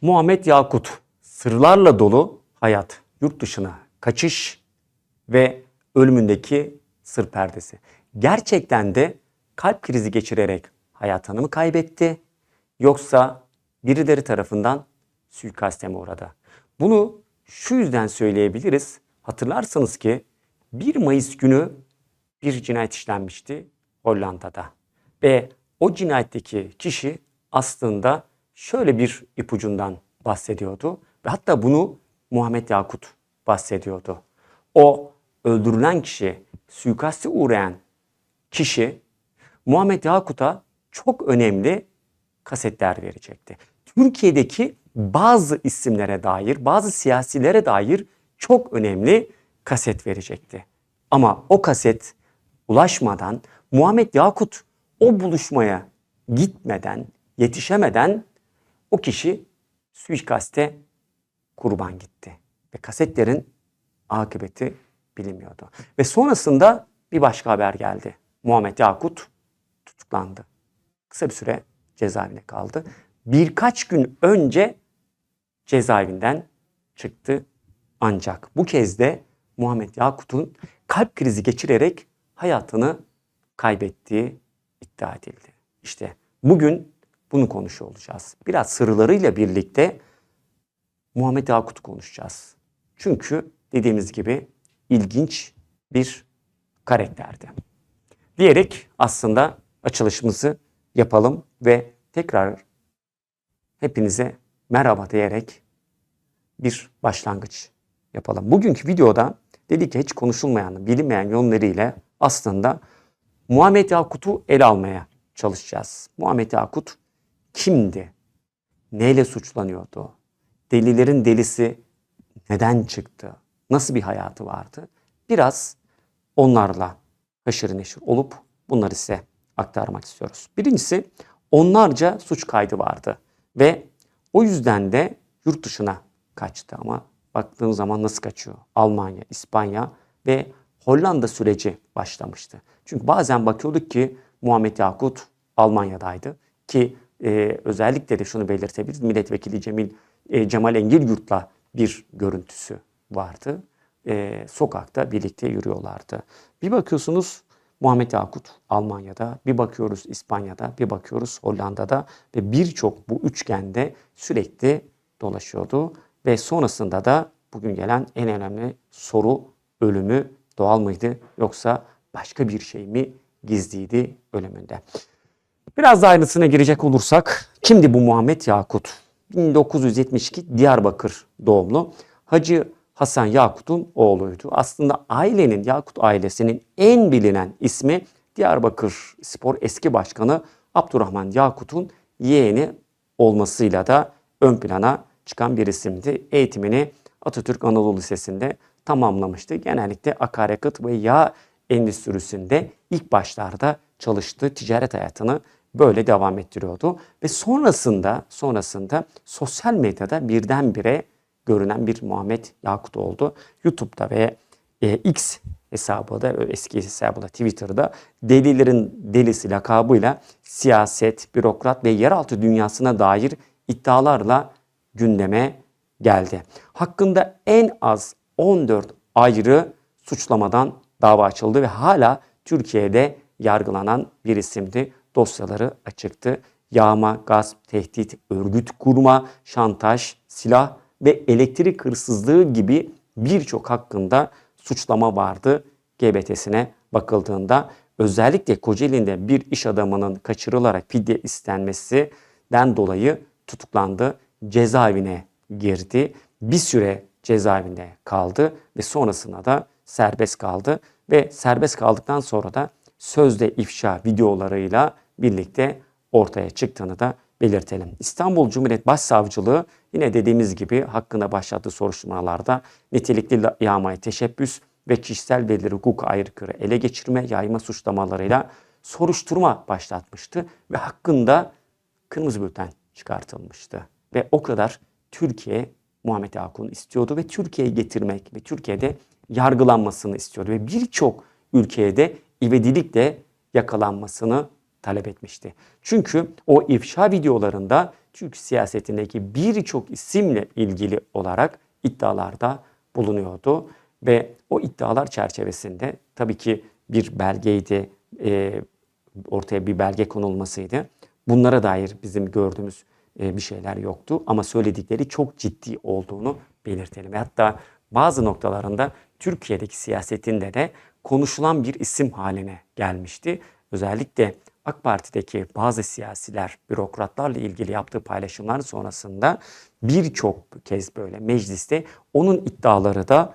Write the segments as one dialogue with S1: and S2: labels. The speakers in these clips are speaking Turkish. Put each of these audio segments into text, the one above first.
S1: Muhammed Yakut, sırlarla dolu hayat, yurt dışına kaçış ve ölümündeki sır perdesi. Gerçekten de kalp krizi geçirerek hayatını mı kaybetti yoksa birileri tarafından suikaste mi uğradı? Bunu şu yüzden söyleyebiliriz. Hatırlarsanız ki 1 Mayıs günü bir cinayet işlenmişti Hollanda'da. Ve o cinayetteki kişi aslında şöyle bir ipucundan bahsediyordu. Ve hatta bunu Muhammed Yakut bahsediyordu. O öldürülen kişi, suikaste uğrayan kişi Muhammed Yakut'a çok önemli kasetler verecekti. Türkiye'deki bazı isimlere dair, bazı siyasilere dair çok önemli kaset verecekti. Ama o kaset ulaşmadan Muhammed Yakut o buluşmaya gitmeden, yetişemeden o kişi suikaste kurban gitti. Ve kasetlerin akıbeti bilinmiyordu. Ve sonrasında bir başka haber geldi. Muhammed Yakut tutuklandı. Kısa bir süre cezaevine kaldı. Birkaç gün önce cezaevinden çıktı. Ancak bu kez de Muhammed Yakut'un kalp krizi geçirerek hayatını kaybettiği iddia edildi. İşte bugün bunu konuşuyor olacağız. Biraz sırlarıyla birlikte Muhammed Yakut'u konuşacağız. Çünkü dediğimiz gibi ilginç bir karakterdi. Diyerek aslında açılışımızı yapalım ve tekrar hepinize merhaba diyerek bir başlangıç yapalım. Bugünkü videoda dedik ki hiç konuşulmayan, bilinmeyen yönleriyle aslında Muhammed Yakut'u ele almaya çalışacağız. Muhammed Yakut kimdi? Neyle suçlanıyordu? Delilerin delisi neden çıktı? Nasıl bir hayatı vardı? Biraz onlarla haşır neşir olup bunları size aktarmak istiyoruz. Birincisi onlarca suç kaydı vardı ve o yüzden de yurt dışına kaçtı ama baktığın zaman nasıl kaçıyor? Almanya, İspanya ve Hollanda süreci başlamıştı. Çünkü bazen bakıyorduk ki Muhammed Yakut Almanya'daydı ki e, özellikle de şunu belirtebiliriz. Milletvekili Cemil e, Cemal Engin Yurt'la bir görüntüsü vardı. E, sokakta birlikte yürüyorlardı. Bir bakıyorsunuz Muhammed Yakut Almanya'da, bir bakıyoruz İspanya'da, bir bakıyoruz Hollanda'da ve birçok bu üçgende sürekli dolaşıyordu. Ve sonrasında da bugün gelen en önemli soru ölümü doğal mıydı yoksa başka bir şey mi gizliydi ölümünde? Biraz daha ayrıntısına girecek olursak kimdi bu Muhammed Yakut? 1972 Diyarbakır doğumlu Hacı Hasan Yakut'un oğluydu. Aslında ailenin, Yakut ailesinin en bilinen ismi Diyarbakır Spor eski başkanı Abdurrahman Yakut'un yeğeni olmasıyla da ön plana çıkan bir isimdi. Eğitimini Atatürk Anadolu Lisesi'nde tamamlamıştı. Genellikle akaryakıt ve yağ endüstrisinde ilk başlarda çalıştı. Ticaret hayatını böyle devam ettiriyordu. Ve sonrasında sonrasında sosyal medyada birdenbire görünen bir Muhammed Yakut oldu. YouTube'da ve e, X hesabı da eski hesabı da Twitter'da delilerin delisi lakabıyla siyaset, bürokrat ve yeraltı dünyasına dair iddialarla gündeme geldi. Hakkında en az 14 ayrı suçlamadan dava açıldı ve hala Türkiye'de yargılanan bir isimdi. Dosyaları açıktı. Yağma, gasp, tehdit, örgüt kurma, şantaj, silah ve elektrik hırsızlığı gibi birçok hakkında suçlama vardı GBT'sine bakıldığında. Özellikle Kocaeli'nde bir iş adamının kaçırılarak fidye istenmesinden dolayı tutuklandı. Cezaevine girdi. Bir süre cezaevinde kaldı ve sonrasında da serbest kaldı. Ve serbest kaldıktan sonra da sözde ifşa videolarıyla birlikte ortaya çıktığını da belirtelim. İstanbul Cumhuriyet Başsavcılığı yine dediğimiz gibi hakkında başlattığı soruşturmalarda nitelikli yağmaya teşebbüs ve kişisel verileri hukuk aykırı ele geçirme, yayma suçlamalarıyla soruşturma başlatmıştı ve hakkında kırmızı bülten çıkartılmıştı. Ve o kadar Türkiye Muhammed Akun istiyordu ve Türkiye'yi getirmek ve Türkiye'de yargılanmasını istiyordu ve birçok ülkeye de ivedilikle yakalanmasını talep etmişti. Çünkü o ifşa videolarında Türk siyasetindeki birçok isimle ilgili olarak iddialarda bulunuyordu. Ve o iddialar çerçevesinde tabii ki bir belgeydi, e, ortaya bir belge konulmasıydı. Bunlara dair bizim gördüğümüz e, bir şeyler yoktu ama söyledikleri çok ciddi olduğunu belirtelim. Hatta bazı noktalarında Türkiye'deki siyasetinde de konuşulan bir isim haline gelmişti. Özellikle AK Parti'deki bazı siyasiler, bürokratlarla ilgili yaptığı paylaşımlar sonrasında birçok kez böyle mecliste onun iddiaları da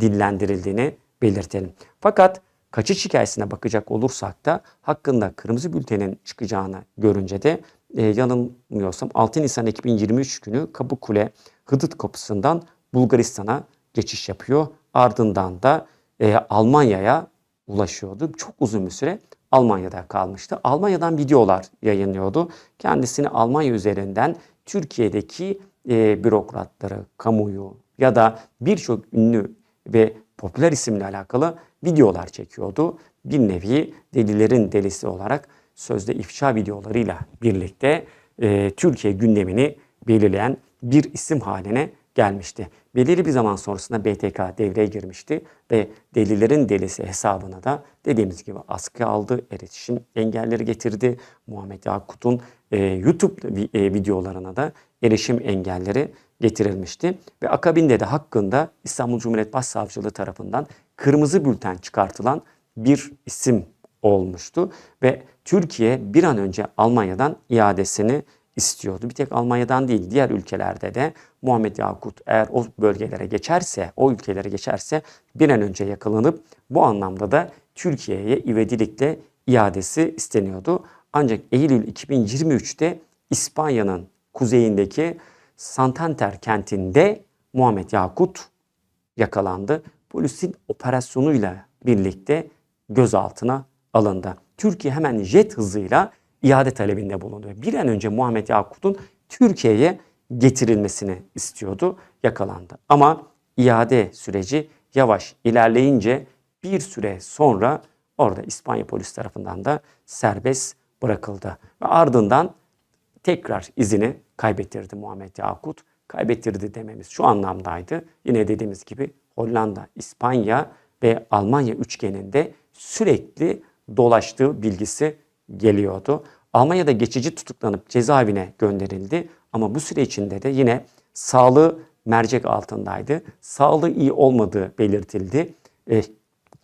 S1: dillendirildiğini belirtelim. Fakat kaçış hikayesine bakacak olursak da hakkında kırmızı bültenin çıkacağını görünce de e, yanılmıyorsam 6 Nisan 2023 günü Kapıkule Hıdıt kapısından Bulgaristan'a geçiş yapıyor. Ardından da e, Almanya'ya ulaşıyordu. Çok uzun bir süre Almanya'da kalmıştı. Almanya'dan videolar yayınlıyordu. Kendisini Almanya üzerinden Türkiye'deki e, bürokratları, kamuyu ya da birçok ünlü ve popüler isimle alakalı videolar çekiyordu. Bir nevi delilerin delisi olarak sözde ifşa videolarıyla birlikte e, Türkiye gündemini belirleyen bir isim haline gelmişti. Belirli bir zaman sonrasında BTK devreye girmişti ve delilerin delisi hesabına da dediğimiz gibi askı aldı, iletişim engelleri getirdi. Muhammed Yakut'un e, YouTube e, videolarına da erişim engelleri getirilmişti. Ve akabinde de hakkında İstanbul Cumhuriyet Başsavcılığı tarafından kırmızı bülten çıkartılan bir isim olmuştu. Ve Türkiye bir an önce Almanya'dan iadesini istiyordu. Bir tek Almanya'dan değil diğer ülkelerde de Muhammed Yakut eğer o bölgelere geçerse, o ülkelere geçerse bir an önce yakalanıp bu anlamda da Türkiye'ye ivedilikle iadesi isteniyordu. Ancak Eylül 2023'te İspanya'nın kuzeyindeki Santander kentinde Muhammed Yakut yakalandı. Polisin operasyonuyla birlikte gözaltına alındı. Türkiye hemen jet hızıyla iade talebinde bulundu. Bir an önce Muhammed Yakut'un Türkiye'ye getirilmesini istiyordu. Yakalandı. Ama iade süreci yavaş ilerleyince bir süre sonra orada İspanya polis tarafından da serbest bırakıldı. Ve ardından tekrar izini kaybettirdi Muhammed Yakut. Kaybettirdi dememiz şu anlamdaydı. Yine dediğimiz gibi Hollanda, İspanya ve Almanya üçgeninde sürekli dolaştığı bilgisi geliyordu. Almanya'da geçici tutuklanıp cezaevine gönderildi ama bu süre içinde de yine sağlığı mercek altındaydı. Sağlığı iyi olmadığı belirtildi. E,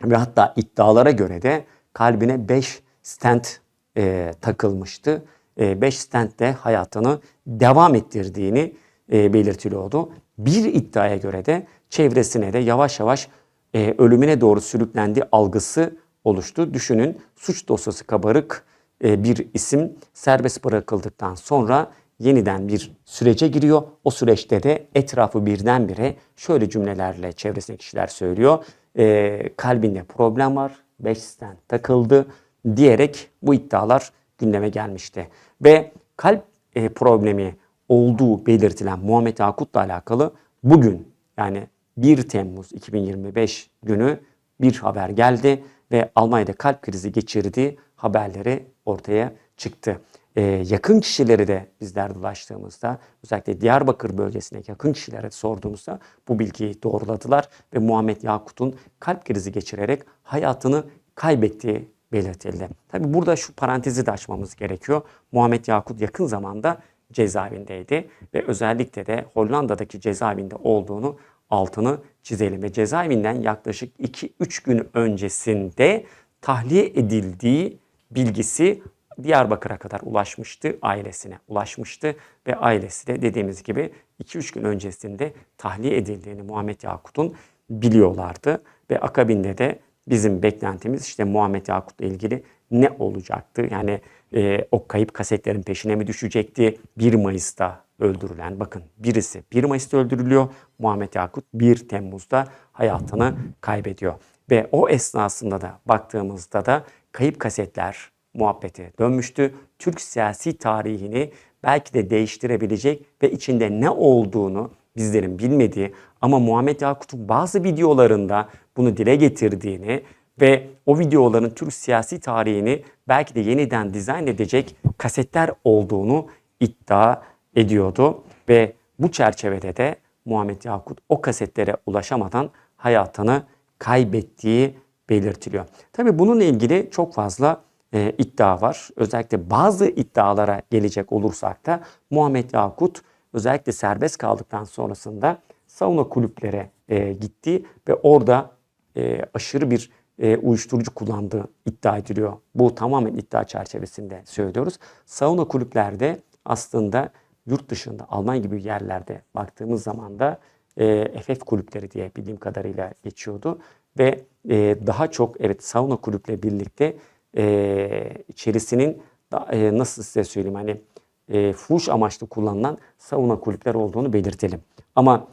S1: ve hatta iddialara göre de kalbine 5 stent e, takılmıştı. 5 stent de hayatını devam ettirdiğini e, belirtiliyordu. Bir iddiaya göre de çevresine de yavaş yavaş e, ölümüne doğru sürüklendiği algısı oluştu. Düşünün suç dosyası kabarık e, bir isim serbest bırakıldıktan sonra yeniden bir sürece giriyor. O süreçte de etrafı birdenbire şöyle cümlelerle çevresindeki kişiler söylüyor. E, kalbinde problem var, 5 stent takıldı diyerek bu iddialar gündeme gelmişti. Ve kalp e, problemi olduğu belirtilen Muhammed Akut'la alakalı bugün yani 1 Temmuz 2025 günü bir haber geldi ve Almanya'da kalp krizi geçirdiği haberleri ortaya çıktı. Ee, yakın kişileri de bizler dolaştığımızda özellikle Diyarbakır bölgesindeki yakın kişilere sorduğumuzda bu bilgiyi doğruladılar ve Muhammed Yakut'un kalp krizi geçirerek hayatını kaybettiği belirtildi. Tabi burada şu parantezi de açmamız gerekiyor. Muhammed Yakut yakın zamanda cezaevindeydi ve özellikle de Hollanda'daki cezaevinde olduğunu altını çizelim ve cezaevinden yaklaşık 2-3 gün öncesinde tahliye edildiği bilgisi Diyarbakır'a kadar ulaşmıştı, ailesine ulaşmıştı ve ailesi de dediğimiz gibi 2-3 gün öncesinde tahliye edildiğini Muhammed Yakut'un biliyorlardı ve akabinde de bizim beklentimiz işte Muhammed Yakut'la ilgili ne olacaktı? Yani e, o kayıp kasetlerin peşine mi düşecekti? 1 Mayıs'ta öldürülen bakın birisi 1 Mayıs'ta öldürülüyor. Muhammed Yakut 1 Temmuz'da hayatını kaybediyor. Ve o esnasında da baktığımızda da kayıp kasetler muhabbeti dönmüştü. Türk siyasi tarihini belki de değiştirebilecek ve içinde ne olduğunu bizlerin bilmediği ama Muhammed Yakut'un bazı videolarında bunu dile getirdiğini ve o videoların Türk siyasi tarihini belki de yeniden dizayn edecek kasetler olduğunu iddia ediyordu ve bu çerçevede de Muhammed Yakut o kasetlere ulaşamadan hayatını kaybettiği belirtiliyor. Tabi bununla ilgili çok fazla e, iddia var. Özellikle bazı iddialara gelecek olursak da Muhammed Yakut özellikle serbest kaldıktan sonrasında sauna kulüplere e, gitti ve orada e, aşırı bir e, uyuşturucu kullandığı iddia ediliyor. Bu tamamen iddia çerçevesinde söylüyoruz. Sauna kulüplerde aslında yurt dışında Almanya gibi yerlerde baktığımız zaman da e, FF kulüpleri diye bildiğim kadarıyla geçiyordu ve e, daha çok evet sauna kulüple birlikte e, içerisinin da, e, nasıl size söyleyeyim hani e, fuhuş amaçlı kullanılan sauna kulüpler olduğunu belirtelim. Ama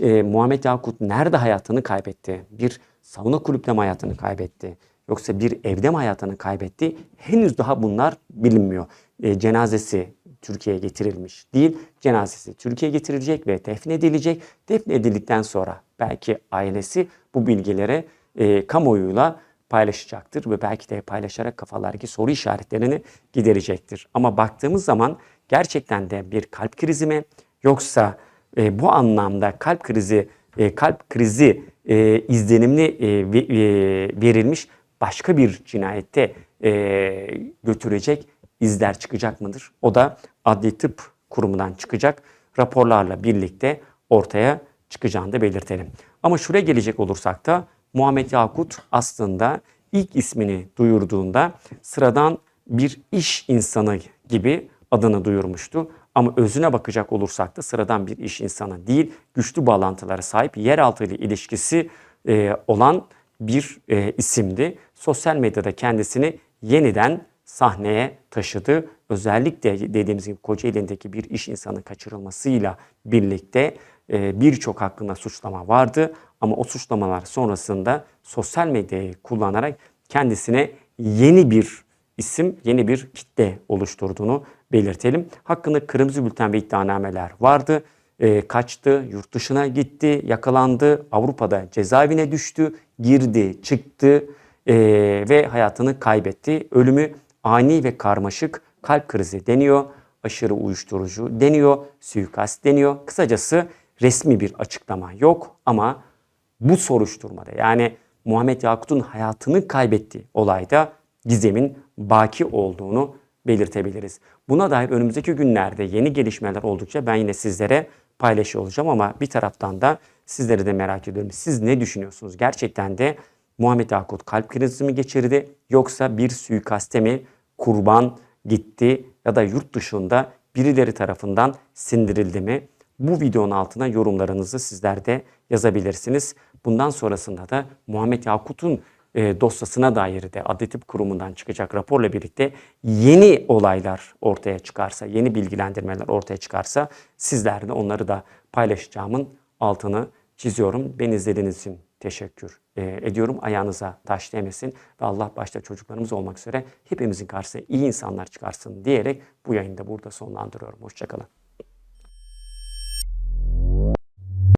S1: e, Muhammed Yakut nerede hayatını kaybetti? Bir sauna kulüple mi hayatını kaybetti? Yoksa bir evde mi hayatını kaybetti? Henüz daha bunlar bilinmiyor. E, cenazesi Türkiye'ye getirilmiş değil. Cenazesi Türkiye'ye getirilecek ve defnedilecek. Defnedildikten sonra belki ailesi bu bilgilere e, kamuoyuyla paylaşacaktır ve belki de paylaşarak kafalardaki soru işaretlerini giderecektir. Ama baktığımız zaman gerçekten de bir kalp krizi mi yoksa e, bu anlamda kalp krizi e, kalp krizi e, izlenimli e, e, verilmiş başka bir cinayette e, götürecek izler çıkacak mıdır? O da adli tıp kurumundan çıkacak raporlarla birlikte ortaya çıkacağını da belirtelim. Ama şuraya gelecek olursak da Muhammed Yakut aslında ilk ismini duyurduğunda sıradan bir iş insanı gibi adını duyurmuştu. Ama özüne bakacak olursak da sıradan bir iş insanı değil, güçlü bağlantılara sahip, yeraltı ile ilişkisi e, olan bir e, isimdi. Sosyal medyada kendisini yeniden sahneye taşıdı. Özellikle dediğimiz gibi Kocaeli'ndeki bir iş insanı kaçırılmasıyla birlikte e, birçok hakkında suçlama vardı. Ama o suçlamalar sonrasında sosyal medyayı kullanarak kendisine yeni bir isim, yeni bir kitle oluşturduğunu belirtelim. Hakkında kırmızı bülten ve iddianameler vardı. E, kaçtı, yurt dışına gitti, yakalandı, Avrupa'da cezaevine düştü, girdi, çıktı e, ve hayatını kaybetti. Ölümü ani ve karmaşık kalp krizi deniyor, aşırı uyuşturucu deniyor, suikast deniyor. Kısacası resmi bir açıklama yok ama bu soruşturmada yani Muhammed Yakut'un hayatını kaybettiği olayda gizemin baki olduğunu belirtebiliriz. Buna dair önümüzdeki günlerde yeni gelişmeler oldukça ben yine sizlere paylaşıyor olacağım ama bir taraftan da sizleri de merak ediyorum. Siz ne düşünüyorsunuz? Gerçekten de Muhammed Yakut kalp krizi mi geçirdi yoksa bir suikaste mi kurban gitti ya da yurt dışında birileri tarafından sindirildi mi? Bu videonun altına yorumlarınızı sizler de yazabilirsiniz. Bundan sonrasında da Muhammed Yakut'un e, dosyasına dair de Adli Tıp Kurumu'ndan çıkacak raporla birlikte yeni olaylar ortaya çıkarsa, yeni bilgilendirmeler ortaya çıkarsa sizlerle onları da paylaşacağımın altını çiziyorum. Beni izlediğiniz için teşekkür e, ediyorum. Ayağınıza taş değmesin ve Allah başta çocuklarımız olmak üzere hepimizin karşısına iyi insanlar çıkarsın diyerek bu yayını da burada sonlandırıyorum. Hoşçakalın.